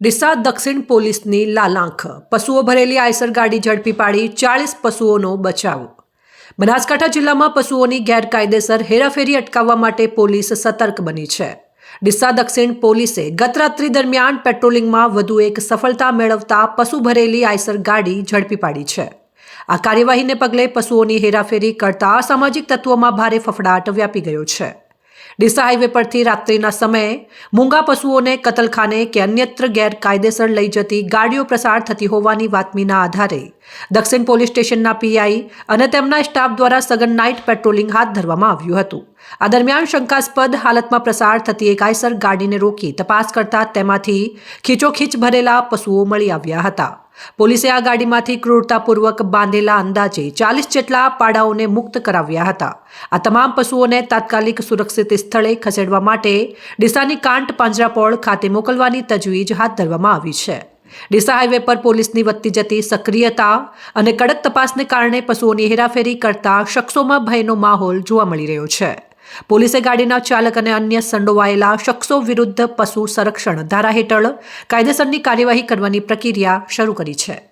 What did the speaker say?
ડીસા દક્ષિણ પોલીસની લાલાંખ. પશુઓ ભરેલી આયસર ગાડી ઝડપી પાડી ચાળીસ પશુઓનો બચાવ. બનાસકાંઠા જિલ્લામાં પશુઓની ગેરકાયદેસર હેરાફેરી અટકાવવા માટે પોલીસ સતર્ક બની છે. ડીસા દક્ષિણ પોલીસે ગતરાત્રિ દરમિયાન પેટ્રોલિંગમાં વધુ એક સફળતા મેળવતા પશુ ભરેલી આયસર ગાડી ઝડપી પાડી છે. આ કાર્યવાહીને પગલે પશુઓની હેરાફેરી કરતા અસામાજિક તત્વોમાં ભારે ફફડાટ વ્યાપી ગયો છે. ડીસા હાઈવે પરથી રાત્રિના સમયે મૂંગા પશુઓને કતલખાને કે અન્યત્ર ગેરકાયદેસર લઈ જતી ગાડીઓ પ્રસાર થતી હોવાની બાતમીના આધારે દક્ષિણ પોલીસ સ્ટેશનના પીઆઈ અને તેમના સ્ટાફ દ્વારા સઘન નાઇટ પેટ્રોલિંગ હાથ ધરવામાં આવ્યું હતું. આ દરમિયાન શંકાસ્પદ હાલતમાં પ્રસાર થતી એક આયસર ગાડીને રોકી તપાસ કરતા તેમાંથી ખીચોખીચ ભરેલા પશુઓ મળી આવ્યા હતા. પોલીસે આ ગાડીમાંથી ક્રૂરતાપૂર્વક બાંધેલા અંદાજે ચાલીસ જેટલા પાડાઓને મુક્ત કરાવ્યા હતા. આ તમામ પશુઓને તાત્કાલિક સુરક્ષિત સ્થળે ખસેડવા માટે ડીસાની કાંટ પાંજરાપોળ ખાતે મોકલવાની તજવીજ હાથ ધરવામાં આવી છે. ડીસા હાઈવે પર પોલીસની વધતી જતી સક્રિયતા અને કડક તપાસને કારણે પશુઓની હેરાફેરી કરતા શખ્સોમાં ભયનો માહોલ જોવા મળી રહ્યો છે. પોલીસે ગાડીના ચાલક અને અન્ય સંડોવાયેલા શખ્સો વિરુદ્ધ પશુ સંરક્ષણ ધારા હેઠળ કાયદેસરની કાર્યવાહી કરવાની પ્રક્રિયા શરૂ કરી છે.